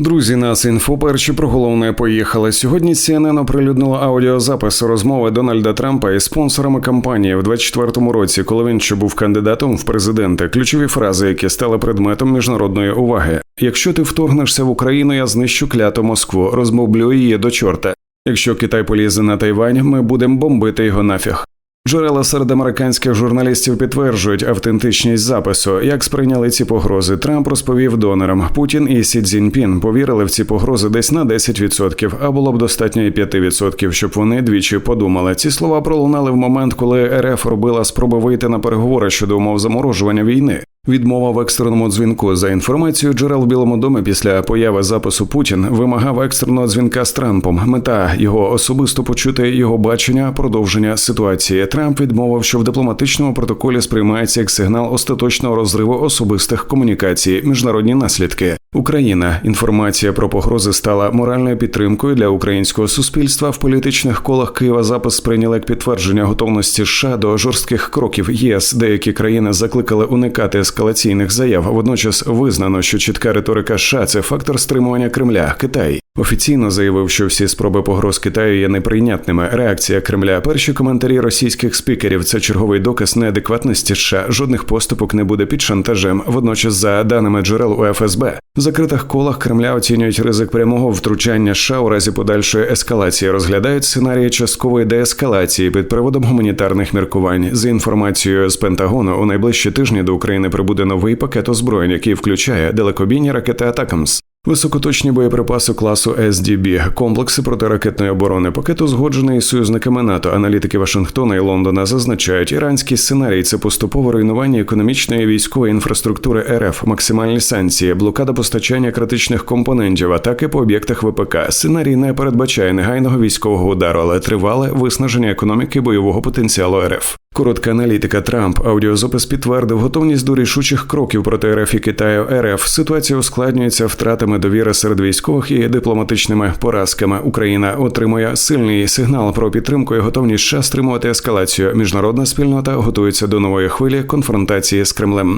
Друзі, нас інфо перші про головне поїхали. Сьогодні CNN оприлюднило аудіозапис розмови Дональда Трампа із спонсорами кампанії в 24-му році, коли він ще був кандидатом в президенти. Ключові фрази, які стали предметом міжнародної уваги. Якщо ти вторгнешся в Україну, я знищу кляту Москву, розмовлю її до чорта. Якщо Китай полізе на Тайвань, ми будемо бомбити його нафіг. Джерела серед американських журналістів підтверджують автентичність запису. Як сприйняли ці погрози, Трамп розповів донорам. Путін і Сі Цзіньпін повірили в ці погрози десь на 10%, а було б достатньо і 5%, щоб вони двічі подумали. Ці слова пролунали в момент, коли РФ робила спроби вийти на переговори щодо умов заморожування війни. Відмова в екстреному дзвінку за інформацією джерел в Білому домі після появи запису Путін вимагав екстреного дзвінка з Трампом. Мета його особисто почути його бачення продовження ситуації. Трамп відмовив, що в дипломатичному протоколі сприймається як сигнал остаточного розриву особистих комунікацій, міжнародні наслідки. Україна інформація про погрози стала моральною підтримкою для українського суспільства. В політичних колах Києва запис сприйняли як підтвердження готовності США до жорстких кроків ЄС. Деякі країни закликали уникати ескалаційних заяв. Водночас визнано, що чітка риторика США – це фактор стримування Кремля. Китай офіційно заявив, що всі спроби погроз Китаю є неприйнятними. Реакція Кремля. Перші коментарі російських спікерів це черговий доказ неадекватності США. Жодних поступок не буде під шантажем. Водночас, за даними джерел у ФСБ, в закритих колах Кремля оцінюють ризик прямого втручання США у разі подальшої ескалації. Розглядають сценарії часткової деескалації під приводом гуманітарних міркувань. За інформацією з Пентагону, у найближчі тижні до України прибуде новий пакет озброєнь, який включає далекобійні ракети Атакамс. Високоточні боєприпаси класу SDB, комплекси протиракетної оборони, пакет узгоджений із союзниками НАТО. Аналітики Вашингтона і Лондона зазначають, іранський сценарій це поступове руйнування економічної військової інфраструктури РФ, максимальні санкції, блокада постачання критичних компонентів, атаки по об'єктах ВПК. Сценарій не передбачає негайного військового удару, але тривале виснаження економіки бойового потенціалу РФ. Коротка аналітика Трамп. Аудіозапис підтвердив готовність до рішучих кроків проти РФ і Китаю. РФ ситуація ускладнюється втратами довіри серед військових і дипломатичними поразками. Україна отримує сильний сигнал про підтримку і готовність США стримувати ескалацію. Міжнародна спільнота готується до нової хвилі конфронтації з Кремлем.